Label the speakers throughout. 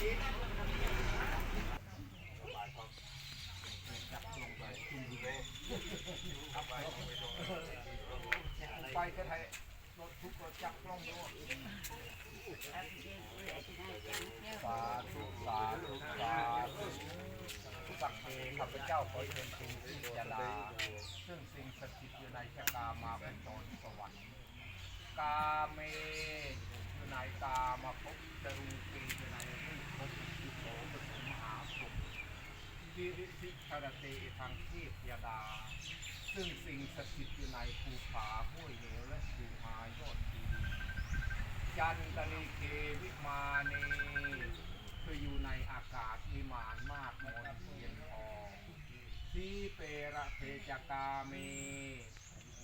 Speaker 1: ไปก็ไทยรถทุกรถจับลงด้วสาธุสาธุสาธุสักเทข้าพเจ้าขอเชิญชูสิจลาซึ่งสิ่งสถิตอยู่ในชะกามาเป็นตนสวรรค์กาเมอยู่ในตามาพบจรูปีอยู่ในรูป ปสมหาสุขดิริสิคารเตทางเทพยดา ซึ่งสิ่งสถิตอยู่ในภูผาห้วยเหวและภูหายอดดีจันตลิเควิมาเนคืออยู่ในอากาศวิมานมากมนเทียนทองทีเประเทจกาเม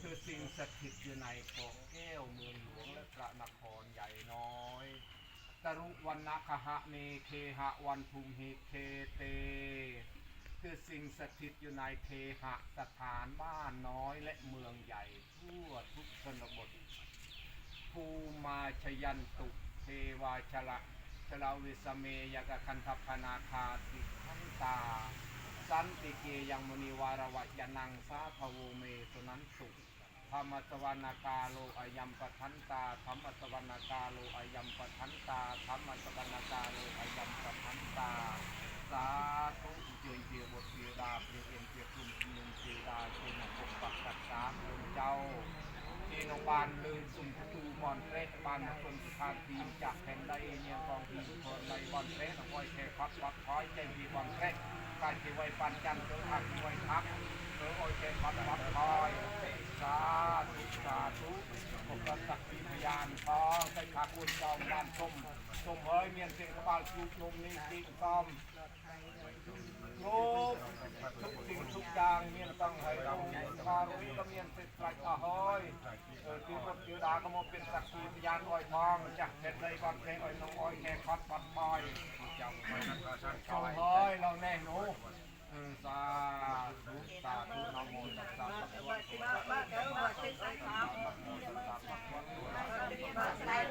Speaker 1: คือสิ่งสถิตอยู่ในกาะแก้วเมืองหลวงและพระนครใหญ่น้อย ตรุวันนะคหะเนเคหะวันทุมหิเคเต คือสิ่งสถิตอยู่ในเทหะสถานบ้านน้อยและเมืองใหญ่ทั่วทุกชนบท ภูมาชยันตุเทวาชละชลาวิสเมยกคันธพนาคาติทันตา สันติเกยังมณีวารวะยานังสาภโวเมสุนันตุ มสวรรณกาโลอายัมปทันตาธรรมสวรรณกาโลอายัมปทันตาธรรมสวรรณกาโลอายัมปทันตาสาธุเจริญเจียบทเสียดาเปลี่ยนเจียกลุ่มนุมเสียดาเจียนปกปักรักษาเจ้าที่โรงพยาบาลลืมสุ่มประตูบอลเรศบานคนสุภาพทีจากแผ่นใดเนียกองทีคนในบอลเรศเอาไว้แค่พัดวัดคอยเจมีบอลเรศการที่ไว้ปันจันเจอทักที่ไว้ทักเจอโอยแค่พัดวัดคอย สาธุสาธุผมก็สักขีพยานทองใส่ขาคุนจอมบ้านชมชมเอ้ยเมียนเสียงกระเป๋าลูกนมนี่ตีกอมทุกทุกสิ่งทุกอย่างเมียนต้องให้เราคารุยก็เมียนติดไกลอะเฮ้ยเออที่รถเดียวดาก็มาเป็นสักขีพยานอ้อยทองจากเพชรเลยบอลเพลงอ้อยน้องอ้อยแค่คัดปัดปอยจำไว้นะก็ช่างชอยเฮ้ยเราแน่หนูเออสาธุสาธุนะโมตัสสะภะคะวะโตอะระหะโตสัมมาสัมพุท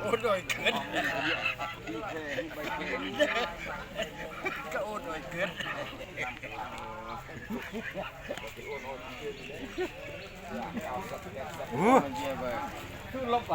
Speaker 1: โอ้หน่อ
Speaker 2: ยเกินก็โอ้หน่อยเกิน
Speaker 3: โอ้
Speaker 2: ขึ้นลบไป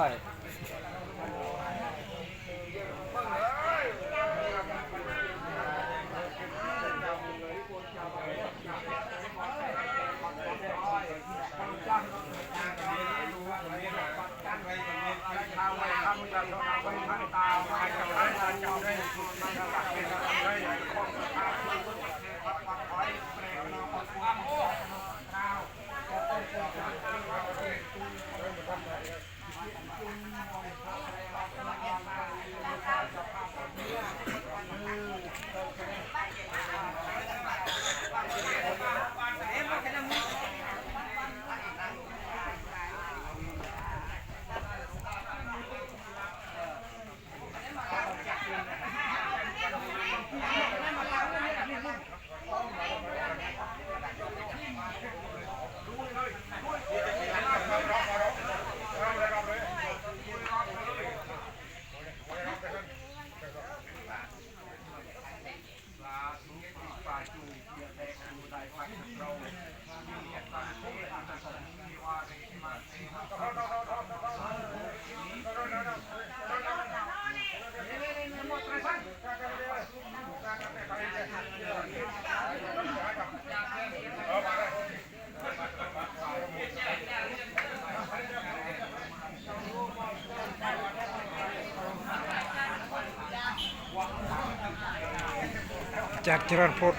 Speaker 3: จากจริญพุทธ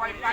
Speaker 1: ไว้ปั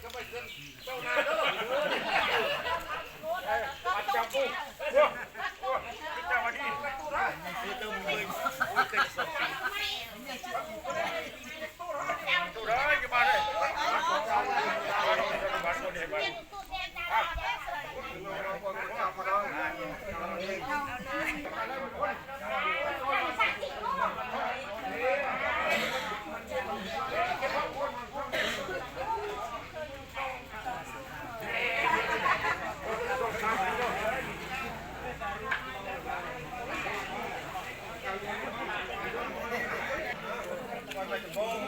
Speaker 1: เจ้านายเด้อ Oh.